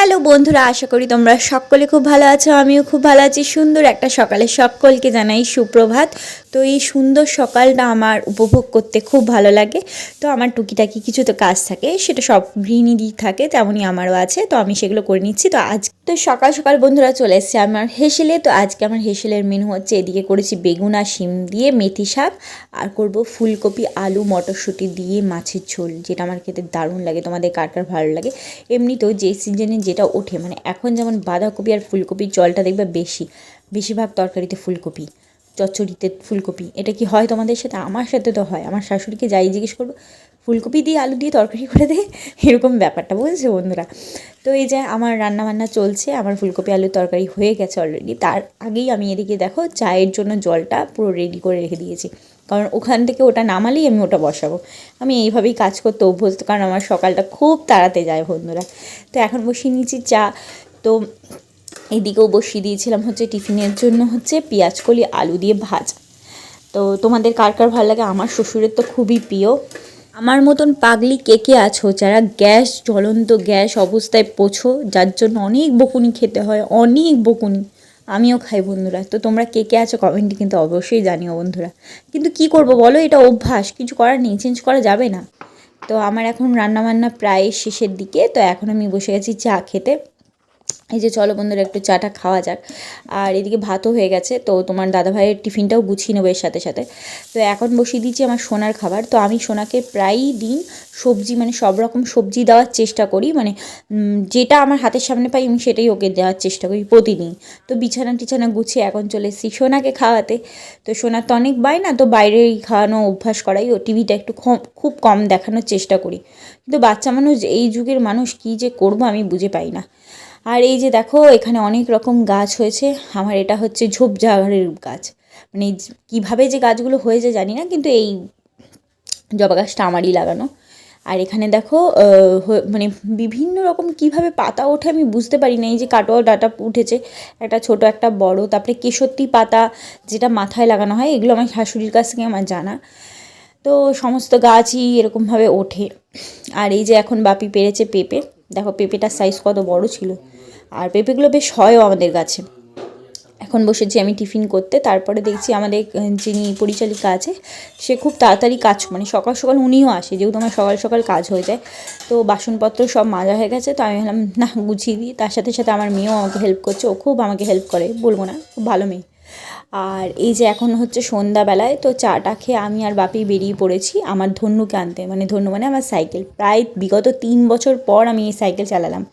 Hello বন্ধুরা, আশা করি তোমরা সকলে খুব ভালো আছো, আমিও খুব ভালো আছি। সুন্দর একটা সকালে সকলকে জানাই সুপ্রভাত। তো এই সুন্দর সকালটা আমার উপভোগ করতে খুব ভালো লাগে। তো আমার টুকিটাকি কিছু তো কাজ থাকে, সেটা সব গৃহিণীরই থাকে, তেমনই আমারও আছে, তো আমি সেগুলো করে নিচ্ছি। তো আজ তো সকাল সকাল বন্ধুরা চলে এসেছে আমার হেসেলে, তো আজকে আমার হেসেলের মেনু হচ্ছে এদিকে করেছি বেগুন আর শিম দিয়ে মেথি শাক, আর করব ফুলকপি, আলু, মটরশুঁটি দিয়ে মাছের ঝোল, যেটা আমার খেতে দারুণ লাগে, তোমাদের কার কার ভালো লাগে। এমনিতেও যে সিজনে যেটা ওঠে মানে এখন যেমন বাঁধাকপি আর ফুলকপির জলটা দেখবে বেশি। বেশিরভাগ তরকারিতে ফুলকপি, চচ্চড়িতে ফুলকপি। এটা কি হয় তোমাদের সাথে? আমার সাথে তো হয়। আমার শাশুড়িকে যাই জিজ্ঞেস করব, ফুলকপি দিয়ে আলু দিয়ে তরকারি করে দে? এরকম ব্যাপারটা, বুঝেছ বন্ধুরা? তো এই যে আমার রান্না বান্না চলছে, আমার ফুলকপি আলুর তরকারি হয়ে গেছে অলরেডি তার আগেই আমি এদিকে দেখো, চায়ের জন্য জলটা পুরো রেডি করে রেখে দিয়েছি। কারণ ওখান থেকে ওটা নামালেই আমি ওটা বসাবো। আমি এইভাবেই কাজ করতে অভ্যস্ত, কারণ আমার সকালটা খুব তাড়াতে যায় বন্ধুরা। তো এখন বসিয়ে নিয়েছি চা। তো এদিকেও বসিয়ে দিয়েছিলাম হচ্ছে টিফিনের জন্য হচ্ছে কলি, আলু দিয়ে ভাজা। তো তোমাদের কার কার ভালো লাগে? আমার শ্বশুরের তো খুবই প্রিয়। আমার মতন পাগলি কে কে আছো? যারা গ্যাস, জ্বলন্ত গ্যাস অবস্থায় পোছো, যার জন্য অনেক বকুনি খেতে হয়, অনেক বকুনি। আমিও খাই, বন্ধুরা। তো তোমরা কে কে আছো কমেন্টে কিন্তু অবশ্যই জানিও, বন্ধুরা। কিন্তু কি করব বলো, এটা অভ্যাস। কিছু করার নেই চেঞ্জ করা যাবে না। তো আমার এখন রান্নাবান্না প্রায় শেষের দিকে, তো এখন আমি বসে গেছি চা খেতে। এই যে চলো বন্ধুরা, একটু চাটা খাওয়া যাক। আর এদিকে ভাতও হয়ে গেছে, তো তোমার দাদাভাইয়ের টিফিনটাও গুছিয়ে নেব এর সাথে সাথে। তো এখন বসিয়ে দিচ্ছি আমার সোনার খাবার। তো আমি সোনাকে প্রায়ই দিন সবজি মানে সব রকম সবজি দেওয়ার চেষ্টা করি। মানে যেটা আমার হাতের সামনে পাই আমি সেটাই ওকে দেওয়ার চেষ্টা করি প্রতিদিন। তো বিছানা টিছানা গুছিয়ে এখন চলে এসেছি সোনাকে খাওয়াতে। তো সোনার তো অনেক বাই না, তো বাইরেই খাওয়ানো অভ্যাস করাই। ও টিভিটা একটু খুব কম দেখানোর চেষ্টা করি। কিন্তু বাচ্চা মানুষ, এই যুগের মানুষ কী যে করব আমি বুঝে পাই না। আর এই যে দেখো, এখানে অনেক রকম গাছ হয়েছে। আমার এটা হচ্ছে ঝোপঝাড়ের গাছ। মানে কীভাবে যে গাছগুলো হয়েছে জানি না, কিন্তু এই জবা গাছটা আমারই লাগানো। আর এখানে দেখো মানে বিভিন্ন রকম কীভাবে পাতা ওঠে আমি বুঝতে পারি না। এই যে কাটোয়া ডাটা উঠেছে, একটা ছোট, একটা বড়, তারপরে কেশরতি পাতা যেটা মাথায় লাগানো হয়, এগুলো আমার শাশুড়ির কাছ থেকে আমার জানা। তো সমস্ত গাছই এরকমভাবে ওঠে। আর এই যে এখন বাপি পেরেছে পেঁপে। দেখো, পেঁপেটার সাইজ কত বড় ছিল। আর পেঁপেগুলো বেশ হয়ও আমাদের গাছে এখন বসেছি আমি টিফিন করতে, তারপরে দেখছি আমাদের যিনি পরিচালিকা আছে, সে খুব তাড়াতাড়ি কাজ মানে সকাল সকাল উনিও আসে, যেহেতু আমার সকাল সকাল কাজ হয়ে যায়। তো বাসনপত্র সব মাজা হয়ে গেছে, তো আমি ভাবলাম, না, গুছিয়ে দিই। তার সাথে সাথে আমার মেয়েও আমাকে হেল্প করছে, ও খুব আমাকে হেল্প করে, বলব না, খুব ভালো মেয়ে। আর এই যে এখন হচ্ছে সন্ধ্যাবেলায়, তো চাটা খেয়ে আমি আর বাপি বেরিয়ে পড়েছি আমার ধন্যুকে আনতে মানে ধন্য মানে আমার সাইকেল। প্রায় বিগত তিন বছর পর আমি এই সাইকেল চালালাম।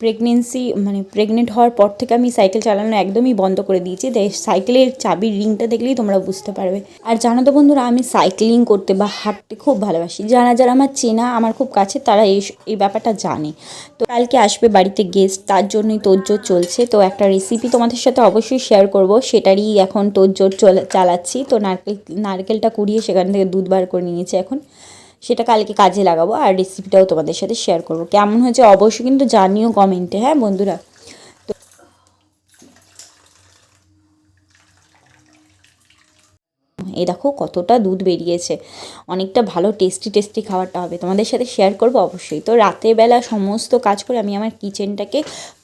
প্রেগনেন্সি মানে প্রেগনেন্ট হওয়ার পর থেকে আমি সাইকেল চালানো একদমই বন্ধ করে দিয়েছি। তাই সাইকেলের চাবির রিংটা দেখলেই তোমরা বুঝতে পারবে। আর জানো তো বন্ধুরা, আমি সাইক্লিং করতে বা হাঁটতে খুব ভালোবাসি। যারা যারা আমার চেনা, আমার খুব কাছে, তারা এই এই ব্যাপারটা জানে। তো কালকে আসবে বাড়িতে গেস্ট তার জন্যই তোড়জোড় চলছে। তো একটা রেসিপি তোমাদের সাথে অবশ্যই শেয়ার করব। সেটারই এখন চলে চালাচ্ছি। তো নারকেল, নারকেলটা কুড়িয়ে সেখান থেকে দুধ বার করে নিয়েছি এখন। সেটা কালকে কাজে লাগাবো আর রেসিপিটাও তোমাদের সাথে শেয়ার করব। কেমন হয়েছে অবশ্যই কিন্তু জানিও কমেন্টে হ্যাঁ বন্ধুরা? এই দেখো কতটা দুধ বেরিয়েছে। অনেকটা ভালো টেস্টি টেস্টি খাবারটা হবে। তোমাদের সাথে শেয়ার করব অবশ্যই। তো রাতের বেলা সমস্ত কাজ করে আমি আমার কিচেনটাকে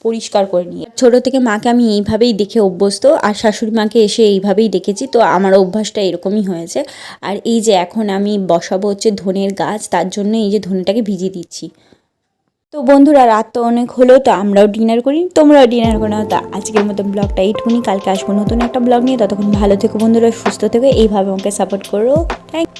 পরিষ্কার করে নিই ছোটো থেকে মাকে আমি এইভাবেই দেখে অভ্যস্ত, আর শাশুড়ি মাকে এসে এইভাবেই দেখেছি। তো আমার অভ্যাসটা এরকমই হয়েছে। আর এই যে এখন আমি বসাবো হচ্ছে ধনের গাছ, তার জন্য এই যে ধনেটাকে ভিজিয়ে দিচ্ছি। তো বন্ধুরা, রাত তো অনেক হলো, তো আমরাও ডিনার করি, তোমরাও ডিনার করে তো আজকের মতো ব্লগটা এইটুকুনি। কালকে আসব নতুন একটা ব্লগ নিয়ে। ততক্ষণ ভালো থেকো বন্ধুরা, সুস্থ থেকো। এইভাবে আমাকে সাপোর্ট করো। থ্যাংক